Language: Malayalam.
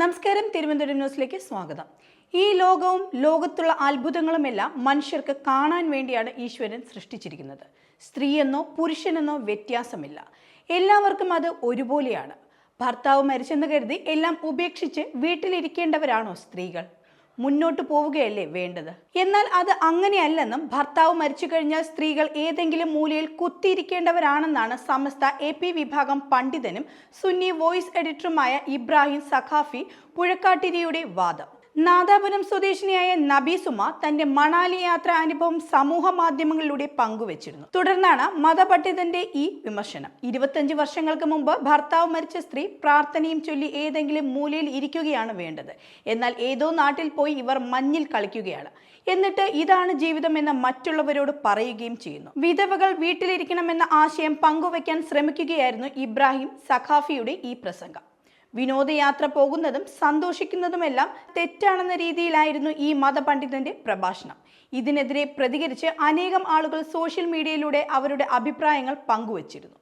നമസ്കാരം തിരുവനന്തപുരം ന്യൂസിലേക്ക് സ്വാഗതം. ഈ ലോകവും ലോകത്തുള്ള അത്ഭുതങ്ങളുമെല്ലാം മനുഷ്യർക്ക് കാണാൻ വേണ്ടിയാണ് ഈശ്വരൻ സൃഷ്ടിച്ചിരിക്കുന്നത്. സ്ത്രീയെന്നോ പുരുഷനെന്നോ വ്യത്യാസമില്ല. എല്ലാവർക്കും അത് ഒരുപോലെയാണ്. ഭർത്താവ് മരിച്ചെന്ന് കരുതി എല്ലാം ഉപേക്ഷിച്ച് വീട്ടിലിരിക്കേണ്ടവരാണോ സ്ത്രീകൾ? മുന്നോട്ട് പോവുകയല്ലേ വേണ്ടത്? എന്നാൽ അത് അങ്ങനെയല്ലെന്നും ഭർത്താവ് മരിച്ചു കഴിഞ്ഞാൽ സ്ത്രീകൾ ഏതെങ്കിലും മൂലയിൽ കുത്തിയിരിക്കേണ്ടവരാണെന്നാണ് സമസ്ത എ പി വിഭാഗം പണ്ഡിതനും സുന്നി വോയിസ് എഡിറ്ററുമായ ഇബ്രാഹിം സഖാഫി പുഴക്കാട്ടിരിയുടെ വാദം. നാദാപുരം സ്വദേശിനിയായ നബീസുമ തന്റെ മണാലി യാത്ര അനുഭവം സമൂഹ മാധ്യമങ്ങളിലൂടെ പങ്കുവച്ചിരുന്നു. തുടർന്നാണ് മതപണ്ഡിതന്റെ ഈ വിമർശനം. ഇരുപത്തഞ്ച് വർഷങ്ങൾക്ക് മുമ്പ് ഭർത്താവ് മരിച്ച സ്ത്രീ പ്രാർത്ഥനയും ചൊല്ലി ഏതെങ്കിലും മൂലയിൽ ഇരിക്കുകയാണ് വേണ്ടത്. എന്നാൽ ഏതോ നാട്ടിൽ പോയി ഇവർ മഞ്ഞിൽ കളിക്കുകയാണ്. എന്നിട്ട് ഇതാണ് ജീവിതം എന്ന് മറ്റുള്ളവരോട് പറയുകയും ചെയ്യുന്നു. വിധവകൾ വീട്ടിലിരിക്കണമെന്ന ആശയം പങ്കുവയ്ക്കാൻ ശ്രമിക്കുകയായിരുന്നു ഇബ്രാഹിം സഖാഫിയുടെ ഈ പ്രസംഗം. വിനോദയാത്ര പോകുന്നതും സന്തോഷിക്കുന്നതുമെല്ലാം തെറ്റാണെന്ന രീതിയിലായിരുന്നു ഈ മതപണ്ഡിതന്റെ പ്രഭാഷണം. ഇതിനെതിരെ പ്രതികരിച്ച് അനേകം ആളുകൾ സോഷ്യൽ മീഡിയയിലൂടെ അവരുടെ അഭിപ്രായങ്ങൾ പങ്കുവച്ചിരുന്നു.